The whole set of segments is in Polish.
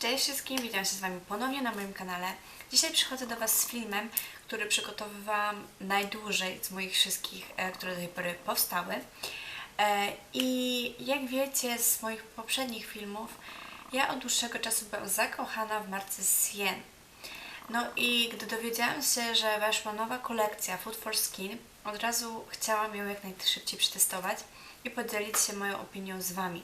Cześć wszystkim, witam się z Wami ponownie na moim kanale. Dzisiaj przychodzę do Was z filmem, który przygotowywałam najdłużej z moich wszystkich, e, które do tej pory powstały. E, I jak wiecie z moich poprzednich filmów, ja od dłuższego czasu byłam zakochana w marce Sien. No i gdy dowiedziałam się, że weszła nowa kolekcja Food for Skin, od razu chciałam ją jak najszybciej przetestować i podzielić się moją opinią z Wami.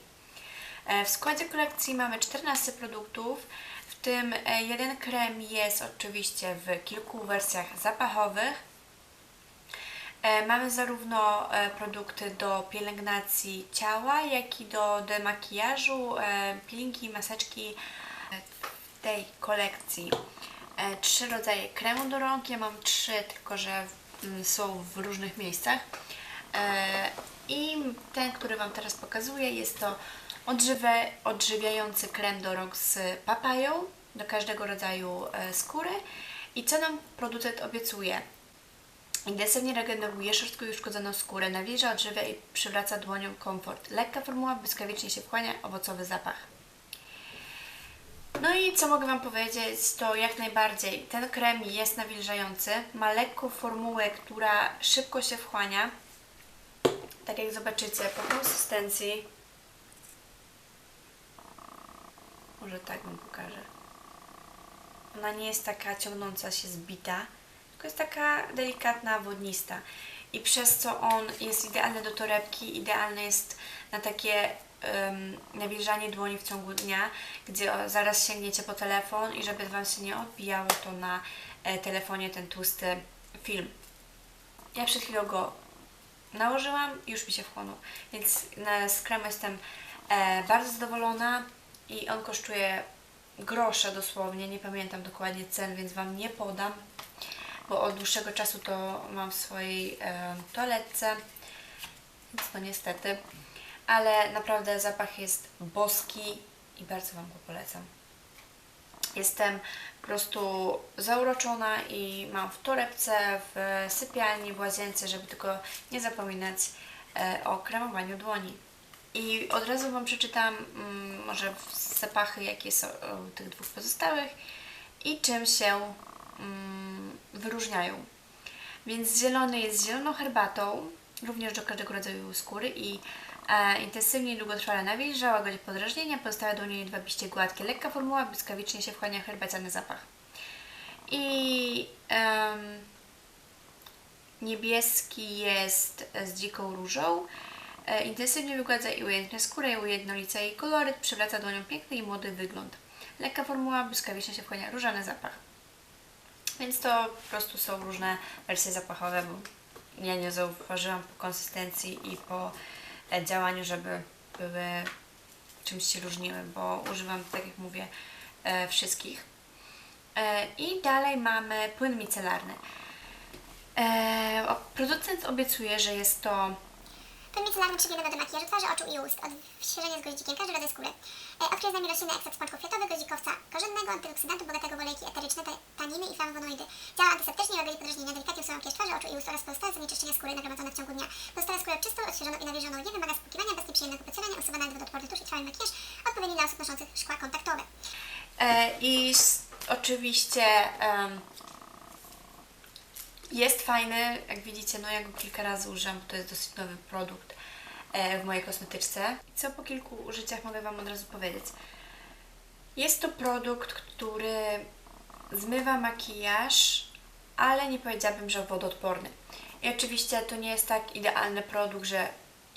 E, W składzie kolekcji mamy 14 produktów, w tym e, jeden krem jest oczywiście w kilku wersjach zapachowych. E, Mamy zarówno produkty do pielęgnacji ciała, jak i do demakijażu, peelingi, maseczki w tej kolekcji. Trzy rodzaje kremu do rąk. Ja mam trzy, tylko że mm, są w różnych miejscach. I ten, który Wam teraz pokazuję, jest to odżywiający krem do rąk z papają do każdego rodzaju e, skóry. I co nam producent obiecuje? Intensywnie regeneruje szorstką i uszkodzoną skórę, nawilża, odżywia i przywraca dłoniom komfort. Lekka formuła, błyskawicznie się wchłania, owocowy zapach. No i co mogę Wam powiedzieć, to jak najbardziej ten krem jest nawilżający, ma lekką formułę, która szybko się wchłania. Tak jak zobaczycie po konsystencji. Może tak Wam pokażę. Ona nie jest taka ciągnąca się zbita, tylko jest taka delikatna, wodnista. I przez co on jest idealny do torebki, idealny jest na takie um, nawilżanie dłoni w ciągu dnia, gdzie zaraz sięgniecie po telefon i żeby Wam się nie odbijało to na e, telefonie ten tłusty film. Ja przed chwilą go nałożyłam i już mi się wchłonął. Więc z kremu jestem e, bardzo zadowolona i on kosztuje grosze dosłownie, nie pamiętam dokładnie cen, więc Wam nie podam, bo od dłuższego czasu to mam w swojej e, toaletce, więc no niestety. Ale naprawdę zapach jest boski i bardzo Wam go polecam. Jestem po prostu zauroczona i mam w torebce, w sypialni, w łazience, żeby tylko nie zapominać e, o kremowaniu dłoni. I od razu Wam przeczytam mm, może zapachy, jakie są u tych dwóch pozostałych i czym się mm, wyróżniają. Więc zielony jest zieloną herbatą, również do każdego rodzaju skóry i e, intensywnie i długotrwale nawilża, łagodzi podrażnienia, pozostałe dłonie jedwabiście gładkie, lekka formuła, błyskawicznie się wchłania herbaciany zapach. I em, niebieski jest z dziką różą, e, intensywnie wygładza i ujętnia skórę, ujednolica jej koloryt, przywraca dłoniom piękny i młody wygląd. Lekka formuła, błyskawicznie się wchłania różany zapach. Więc to po prostu są różne wersje zapachowe, bo ja nie zauważyłam po konsystencji i po e, działaniu, żeby były czymś się różniły, bo używam, tak jak mówię, e, wszystkich. E, I dalej mamy płyn micelarny. E, producent obiecuje, że jest to Płyn micelarny przywilewa do makijażu twarzy, oczu i ust. Odświeżenie z goździkiem, każdy rodzaj skóry. E, nami roślinny ekstrakt z pączków kwiatowych, goździkowca korzennego, antyoksydantu, bogatego w olejki eteryczne, ta- taniny i flawonoidy. Działa antyseptycznie, łagodzi podrażnienia, delikatnie usuwa makijaż twarzy, oczu i ust oraz pozostałe zanieczyszczenia skóry nagromadzone w ciągu dnia. Pozostawia skórę czystą, odświeżoną i nawilżoną. Nie wymaga spłukiwania, bez nieprzyjemnego pocierania, usuwa nawet wodoodporny tusz i trwały makijaż, odpowiedni dla osób noszących szkła kontaktowe. E, I oczywiście em, jest fajny, jak widzicie, no ja go kilka razy użyłam, bo to jest dosyć nowy produkt e, w mojej kosmetyczce. Co po kilku użyciach mogę Wam od razu powiedzieć? Jest to produkt, który zmywa makijaż, ale nie powiedziałabym, że wodoodporny. I oczywiście to nie jest tak idealny produkt, że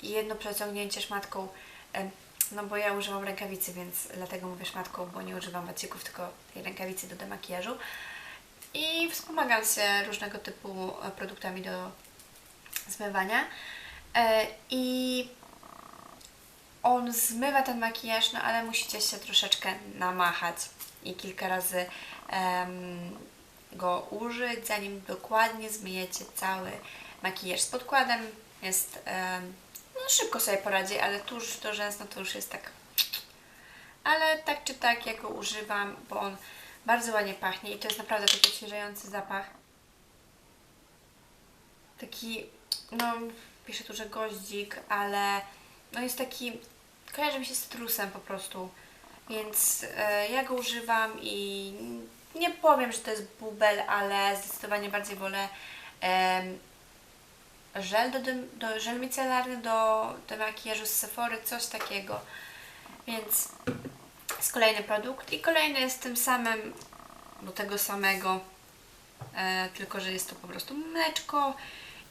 jedno przeciągnięcie szmatką, em, no bo ja używam rękawicy, więc dlatego mówię szmatką, bo nie używam wacików, tylko tej rękawicy do demakijażu. I wspomagam się różnego typu e, produktami do zmywania. E, I on zmywa ten makijaż, no ale musicie się troszeczkę namachać i kilka razy em, go użyć, zanim dokładnie zmyjecie cały makijaż. Z podkładem jest, em, no szybko sobie poradzi, ale tuż do rzęs, no to już jest tak. Ale tak czy tak, ja go używam, bo on bardzo ładnie pachnie i to jest naprawdę taki odświeżający zapach. Taki, no piszę tu, że goździk, ale no jest taki, kojarzy mi się z trusem po prostu. Więc e, ja go używam i nie powiem, że to jest bubel, ale zdecydowanie bardziej wolę żel, do, dym- do, żel micelarny do, do makijażu z Sephory, coś takiego. Więc jest kolejny produkt i kolejny jest tym samym, do tego samego, e, tylko że jest to po prostu mleczko.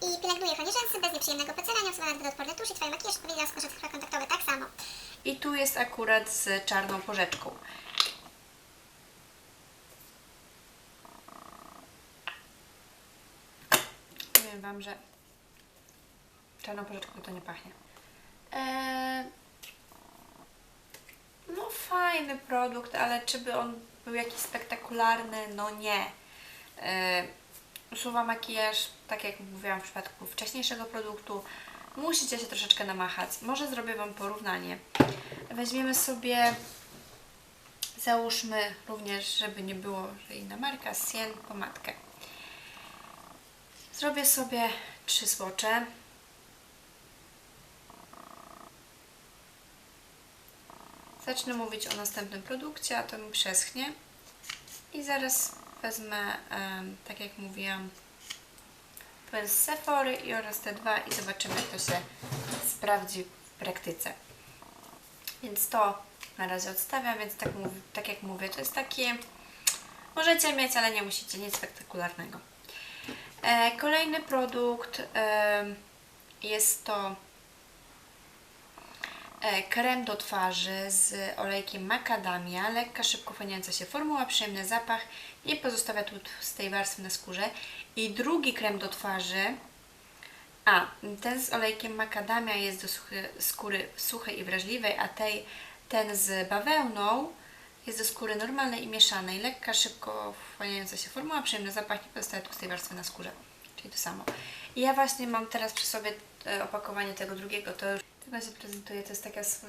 I pielęgnuje chroni rzęsy bez nieprzyjemnego pocierania, usuwa nadwodotworne tusz i Twoje makijaż odpowiednio rozkosza skóra kontaktowe tak samo. I tu jest akurat z czarną porzeczką. Powiem Wam, że czarną porzeczką to nie pachnie. Eee, no fajny produkt, ale czy by on był jakiś spektakularny? No nie. Eee, usuwa makijaż, tak jak mówiłam w przypadku wcześniejszego produktu. Musicie się troszeczkę namachać. Może zrobię Wam porównanie. Weźmiemy sobie, załóżmy również, żeby nie było, że inna marka, Sien pomadkę. Zrobię sobie trzy słocze. Zacznę mówić o następnym produkcie, a to mi przeschnie. I zaraz wezmę, tak jak mówiłam, płyn z Sephory i oraz te dwa i zobaczymy, jak to się sprawdzi w praktyce. Więc to na razie odstawiam, więc tak, tak jak mówię, to jest takie, możecie mieć, ale nie musicie, nic spektakularnego. E, kolejny produkt jest to krem do twarzy z olejkiem macadamia, lekka, szybko wchłaniająca się formuła, przyjemny zapach, nie pozostawia tłustej warstwy na skórze. I drugi krem do twarzy, a ten z olejkiem macadamia jest do suchy, skóry suchej i wrażliwej, a tej, ten z bawełną jest do skóry normalnej i mieszanej, lekka, szybko wchłaniająca się formuła, przyjemny zapach, nie pozostawia tłustej warstwy na skórze. Czyli to samo. I ja właśnie mam teraz przy sobie e, opakowanie tego drugiego, to już się prezentuje, to jest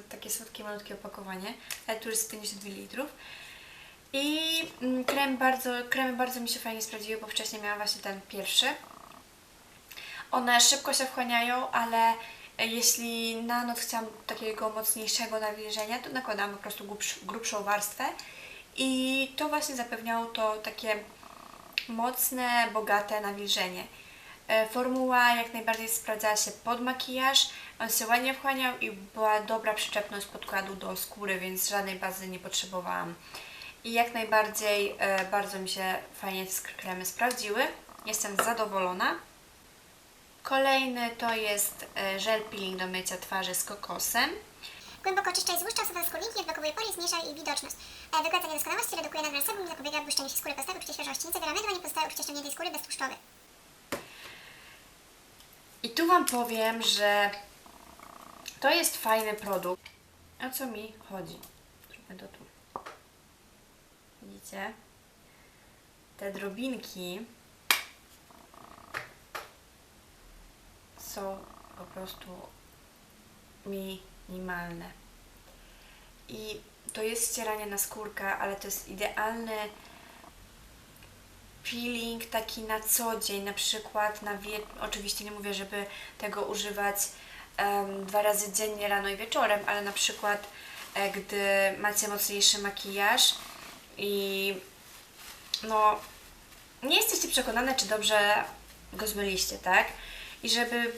takie słodkie, malutkie opakowanie, ale tu jest 50 ml. I mm, krem bardzo, kremy bardzo mi się fajnie sprawdziły, bo wcześniej miałam właśnie ten pierwszy. One szybko się wchłaniają, ale e, jeśli na noc chciałam takiego mocniejszego nawilżenia, to nakładałam po prostu grubsz, grubszą warstwę i to właśnie zapewniało to takie mocne, bogate nawilżenie. E, Formuła jak najbardziej sprawdzała się pod makijaż, on się ładnie wchłaniał i była dobra przyczepność podkładu do skóry, więc żadnej bazy nie potrzebowałam. I jak najbardziej e, bardzo mi się fajnie te kremy sprawdziły. Jestem zadowolona. Kolejny to jest e, żel peeling do mycia twarzy z kokosem. Głęboko oczyszcza i złuszcza, usuwa skórniki, odblokowuje pory, zmniejsza jej widoczność. Wygładza niedoskonałości, redukuje nadmiar sebum, zapobiega błyszczeniu się skóry pastego, przy świeżości. Nie zawiera mydła, nie pozostaje uczucie ściągniętej skóry beztłuszczowej. I tu Wam powiem, że to jest fajny produkt. O co mi chodzi? Zróbmy to tu. Widzicie? Te drobinki są po prostu minimalne. I to jest ścieranie na skórkę, ale to jest idealny peeling taki na co dzień, na przykład na wie... oczywiście nie mówię, żeby tego używać em, dwa razy dziennie, rano i wieczorem, ale na przykład e, gdy macie mocniejszy makijaż i no nie jesteście przekonane, czy dobrze go zmyliście, tak? I żeby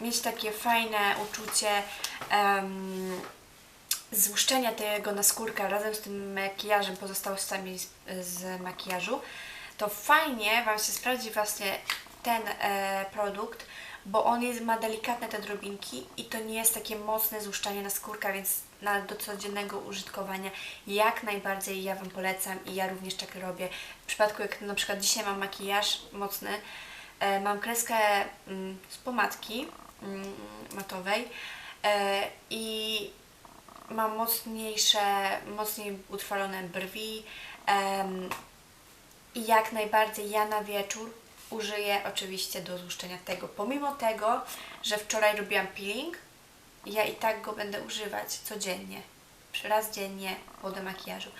mieć takie fajne uczucie em, złuszczenia tego na skórkę razem z tym makijażem, pozostałościami z, z makijażu, to fajnie Wam się sprawdzi właśnie ten e, produkt, bo on jest, ma delikatne te drobinki i to nie jest takie mocne złuszczanie na skórkę, więc na, do codziennego użytkowania jak najbardziej ja Wam polecam i ja również tak robię. W przypadku jak na przykład dzisiaj mam makijaż mocny, e, mam kreskę mm, z pomadki mm, matowej e, i mam mocniejsze, mocniej utrwalone brwi i jak najbardziej ja na wieczór użyję oczywiście do złuszczenia tego. Pomimo tego, że wczoraj robiłam peeling, ja i tak go będę używać codziennie, raz dziennie po demakijażu.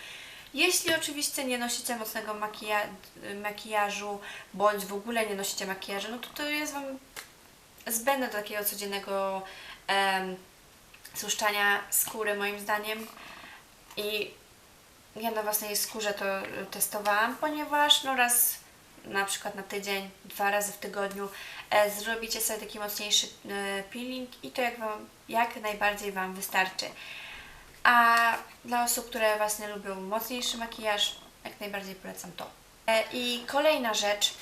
Jeśli oczywiście nie nosicie mocnego makija makijażu, bądź w ogóle nie nosicie makijażu, no to to jest Wam zbędne do takiego codziennego em, skóry moim zdaniem. I ja na własnej skórze to y, testowałam, ponieważ no raz na przykład na tydzień, dwa razy w tygodniu e, zrobicie sobie taki mocniejszy e, peeling i to jak, wam, jak najbardziej Wam wystarczy. A dla osób, które właśnie lubią mocniejszy makijaż, jak najbardziej polecam to. E, I kolejna rzecz,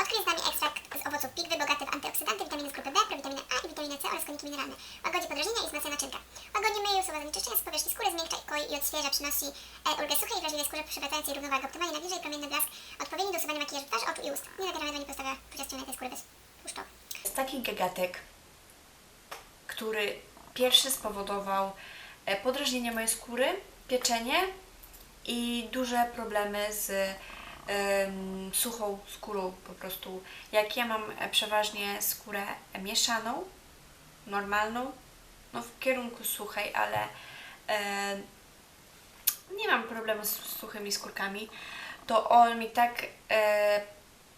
Odkryj z nami ekstrakt z owoców pigwy bogaty w antyoksydanty, witaminy z grupy B, prowitaminę A i witaminę C oraz składniki mineralne. Łagodzi podrażnienia i wzmacnia naczynka. Łagodnie myje i usuwa zanieczyszczenia z powierzchni skóry, zmiękcza, koi i odświeża, przynosi e, ulgę suchej i wrażliwej skórze przywracającej równowagę, optymalnie nawilża i promienny blask, odpowiedni do usuwania makijażu twarzy, oczu i ust. Nie zawiera nawet nie pozostawia podczas ciągniętej skóry beztłuszczowej. jest taki gagatek, który pierwszy spowodował e, podrażnienie mojej skóry, pieczenie i duże problemy z suchą skórą po prostu. Jak ja mam e, przeważnie skórę mieszaną, normalną, no w kierunku suchej, ale nie mam problemu z suchymi skórkami, to on mi tak e,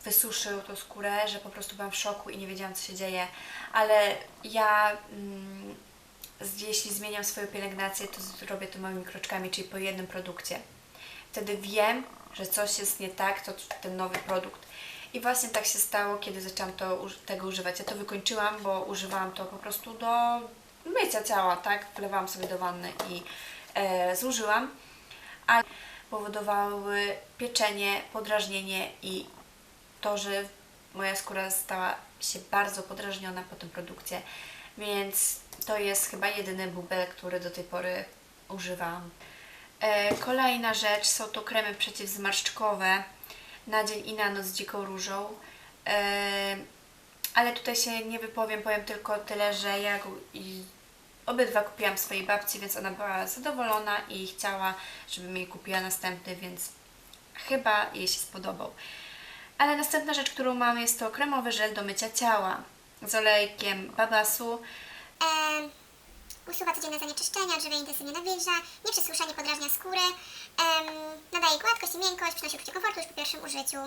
wysuszył tą skórę, że po prostu byłam w szoku i nie wiedziałam, co się dzieje. Ale ja, mm, jeśli zmieniam swoją pielęgnację, to zrobię to małymi kroczkami, czyli po jednym produkcie. Wtedy wiem, że coś jest nie tak, to ten nowy produkt. I właśnie tak się stało, kiedy zaczęłam to, tego używać. Ja to wykończyłam, bo używałam to po prostu do mycia ciała, tak? Wlewałam sobie do wanny i e, zużyłam. Ale powodowały pieczenie, podrażnienie i to, że moja skóra stała się bardzo podrażniona po tym produkcie, więc to jest chyba jedyny bubel, który do tej pory używam. E, kolejna rzecz są to kremy przeciwzmarszczkowe na dzień i na noc z dziką różą. E, ale tutaj się nie wypowiem, powiem tylko tyle, że ja obydwa kupiłam swojej babci, więc ona była zadowolona i chciała, żebym jej kupiła następny, więc chyba jej się spodobał. Ale następna rzecz, którą mam, jest to kremowy żel do mycia ciała z olejkiem babasu. Em, usuwa codzienne zanieczyszczenia, odżywia intensywnie nawilża, nie podrażnia skóry, em, nadaje gładkość i miękkość, przynosi uczucie komfortu już po pierwszym użyciu.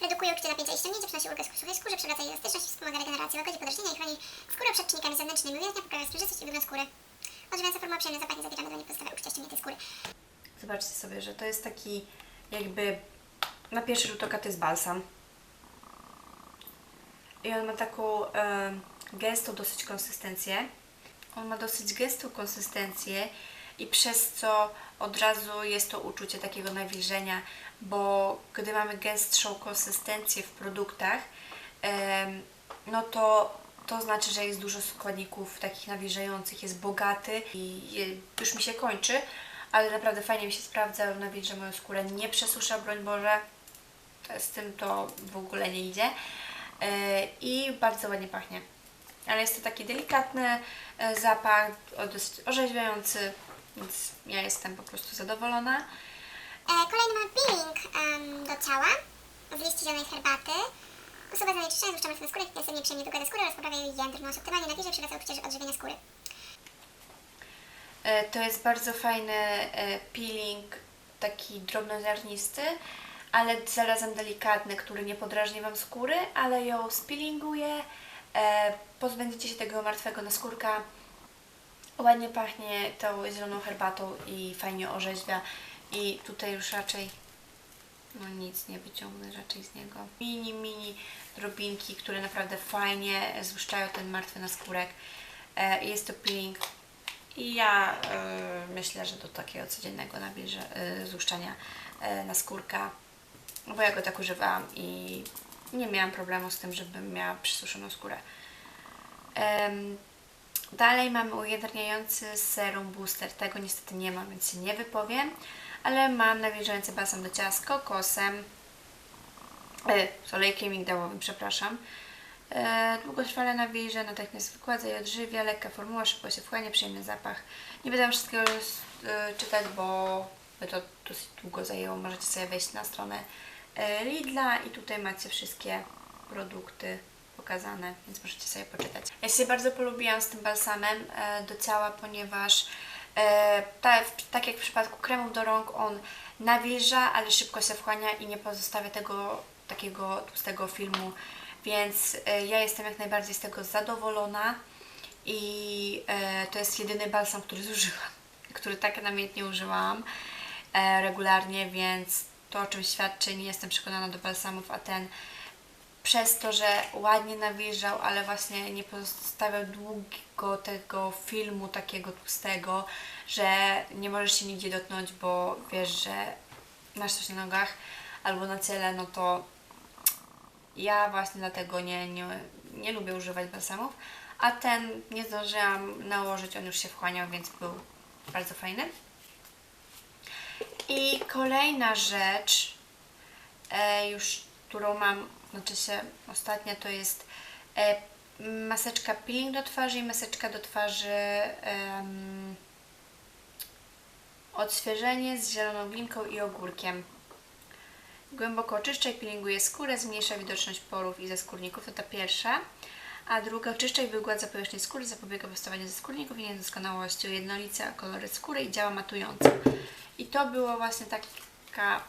Redukuje uczucie napięcia i ściągnięcia, przynosi ulgę suchej skórze, przywraca elastyczność, wspomaga regenerację, łagodzi podrażnienia i chroni skórę przed czynnikami zewnętrznymi, ujawnia, poprawia sprężystość i wygląd skóry. Odżywiająca formuła przyjemny zapach nie zawiera nie pozostawia uczucia ściągniętej skóry. Zobaczcie sobie, że to jest taki jakby na pierwszy rzut oka to jest balsam. I on ma taką e, gęstą dosyć konsystencję. On ma dosyć gęstą konsystencję i przez co od razu jest to uczucie takiego nawilżenia, bo gdy mamy gęstszą konsystencję w produktach, no to to znaczy, że jest dużo składników takich nawilżających, jest bogaty i już mi się kończy, ale naprawdę fajnie mi się sprawdza, nawilża moją skórę, nie przesusza, broń Boże, z tym to w ogóle nie idzie E, i bardzo ładnie pachnie. Ale jest to taki delikatny e, zapach, dosyć orzeźwiający, więc ja jestem po prostu zadowolona. E, kolejny mamy peeling em, do ciała z liści zielonej herbaty. Usuwa zanieczyszczenia, złuszcza mocno skórę, intensywnie przyjemnie długada skórę oraz poprawia jej jędrność. Optymalnie nawilża i przywraca uczucie odżywienia skóry. To jest bardzo fajny e, peeling, taki drobnoziarnisty, ale zarazem delikatny, który nie podrażni Wam skóry, ale ją spilinguje, pozbędziecie się tego martwego naskórka. Ładnie pachnie tą zieloną herbatą i fajnie orzeźwia i tutaj już raczej no nic nie wyciągnę raczej z niego. Mini, mini drobinki, które naprawdę fajnie złuszczają ten martwy naskórek. E, Jest to peeling i ja e, myślę, że do takiego codziennego nawilża, e, złuszczania e, naskórka, bo ja go tak używałam i nie miałam problemu z tym, żebym miała przysuszoną skórę. Dalej mamy ujędrniający serum booster. Tego niestety nie mam, więc się nie wypowiem. Ale mam nawilżający balsam do ciała z kokosem. E, z olejkiem migdałowym, przepraszam. E, długotrwale nawilża, natychmiast wykładza i odżywia. Lekka formuła, szybko się wchłania, przyjemny zapach. Nie będę wszystkiego e, czytać, bo by to dosyć długo zajęło. Możecie sobie wejść na stronę Lidla i tutaj macie wszystkie produkty pokazane, więc możecie sobie poczytać. Ja się bardzo polubiłam z tym balsamem e, do ciała, ponieważ e, tak jak w przypadku kremów do rąk, on nawilża, ale szybko się wchłania i nie pozostawia tego takiego tłustego filmu, więc e, ja jestem jak najbardziej z tego zadowolona i e, to jest jedyny balsam, który zużyłam, który tak namiętnie użyłam e, regularnie, więc to o czym świadczy, nie jestem przekonana do balsamów, a ten przez to, że ładnie nawilżał, ale właśnie nie pozostawiał długiego tego filmu takiego tłustego, że nie możesz się nigdzie dotknąć, bo wiesz, że masz coś na nogach albo na ciele, no to ja właśnie dlatego nie, nie, nie lubię używać balsamów, a ten nie zdążyłam nałożyć, on już się wchłaniał, więc był bardzo fajny. I kolejna rzecz, e, już którą mam, znaczy się ostatnia, to jest e, maseczka peeling do twarzy i maseczka do twarzy odświeżenie z zieloną glinką i ogórkiem. Głęboko oczyszcza i peelinguje skórę, zmniejsza widoczność porów i zaskórników, to ta pierwsza. A druga oczyszcza i wygładza powierzchnię skóry, zapobiega powstawaniu zaskórników i niedoskonałości, ujednolica kolory skóry i działa matująco. I to było właśnie taka...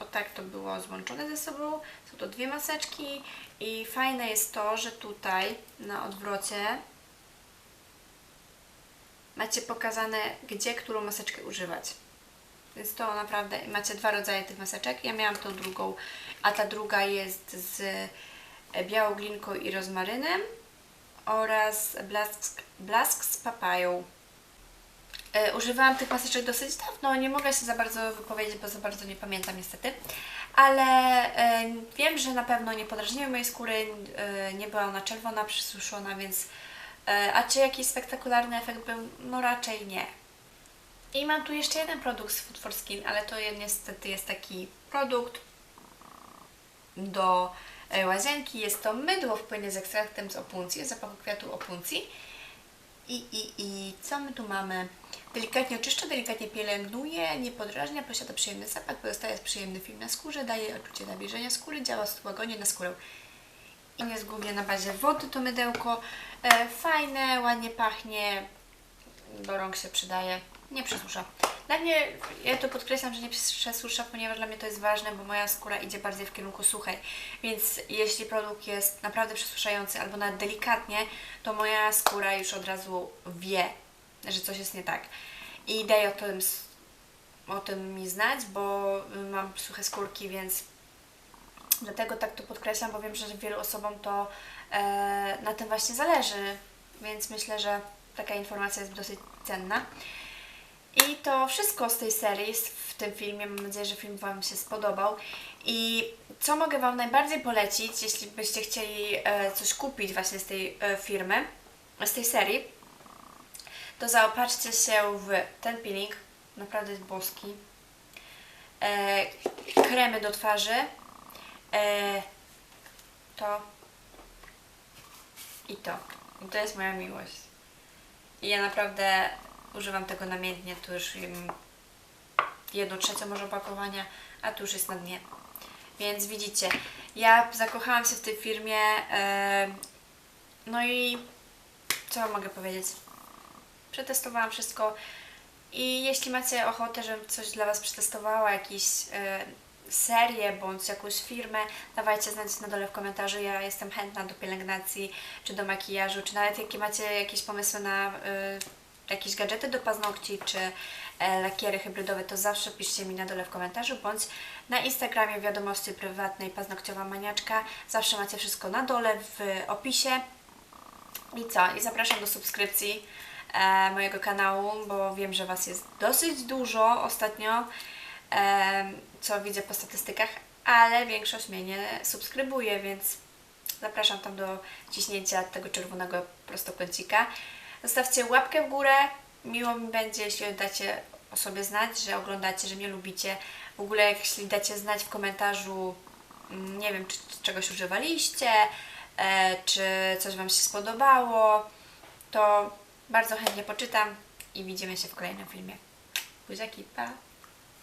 O tak to było złączone ze sobą. Są to dwie maseczki i fajne jest to, że tutaj na odwrocie macie pokazane, gdzie którą maseczkę używać. Więc to naprawdę macie dwa rodzaje tych maseczek. Ja miałam tą drugą, a ta druga jest z e, białą glinką i rozmarynem oraz blask, blask z papają. E, używałam tych maseczek dosyć dawno, nie mogę się za bardzo wypowiedzieć, bo za bardzo nie pamiętam niestety, ale e, wiem, że na pewno nie podrażniły mojej skóry, nie była ona czerwona, przysuszona, więc a czy jakiś spektakularny efekt był? No raczej nie. I mam tu jeszcze jeden produkt z Food for Skin, ale to niestety jest taki produkt do e, łazienki. Jest to mydło w płynie z ekstraktem z opuncji, z zapachu kwiatu opuncji. I, i, I co my tu mamy? Delikatnie oczyszcza, delikatnie pielęgnuje, nie podrażnia, posiada przyjemny zapach, pozostaje przyjemny film na skórze, daje odczucie nawilżenia skóry, działa łagodnie na skórę. I jest głównie na bazie wody to mydełko. E, fajne, ładnie pachnie, do rąk się przydaje, nie przesusza. Dla mnie, ja to podkreślam, że nie przesusza, ponieważ dla mnie to jest ważne, bo moja skóra idzie bardziej w kierunku suchej. Więc jeśli produkt jest naprawdę przesuszający albo nawet delikatnie, to moja skóra już od razu wie, że coś jest nie tak. I daje o tym, o tym mi znać, bo mam suche skórki, więc dlatego tak to podkreślam, bo wiem, że wielu osobom to e, na tym właśnie zależy, więc myślę, że taka informacja jest dosyć cenna. I to wszystko z tej serii, w tym filmie. Mam nadzieję, że film Wam się spodobał. I co mogę Wam najbardziej polecić, jeśli byście chcieli e, coś kupić właśnie z tej e, firmy, z tej serii, to zaopatrzcie się w ten peeling, naprawdę jest boski, e, kremy do twarzy, to i to. I to jest moja miłość. I ja naprawdę używam tego namiętnie, tu już jem jedną trzecią może opakowania, a tu już jest na dnie. Więc widzicie, ja zakochałam się w tej firmie, e, no i co Wam mogę powiedzieć? Przetestowałam wszystko i jeśli macie ochotę, żebym coś dla Was przetestowała, jakieś e, serię bądź jakąś firmę, dawajcie znać na dole w komentarzu. Ja jestem chętna do pielęgnacji, czy do makijażu, czy nawet jakie macie jakieś pomysły na e, jakieś gadżety do paznokci, czy e, lakiery hybrydowe, to zawsze piszcie mi na dole w komentarzu, bądź na Instagramie wiadomości prywatnej paznokciowa maniaczka. Zawsze macie wszystko na dole w opisie. I co? I zapraszam do subskrypcji e, mojego kanału, bo wiem, że Was jest dosyć dużo ostatnio, e, co widzę po statystykach, ale większość mnie nie subskrybuje, więc zapraszam tam do ciśnięcia tego czerwonego prostokącika. Zostawcie łapkę w górę, miło mi będzie, jeśli dacie o sobie znać, że oglądacie, że mnie lubicie. W ogóle jeśli dacie znać w komentarzu, mm, nie wiem, czy, czegoś używaliście, e, czy coś Wam się spodobało, to bardzo chętnie poczytam i widzimy się w kolejnym filmie. Buziaki, pa!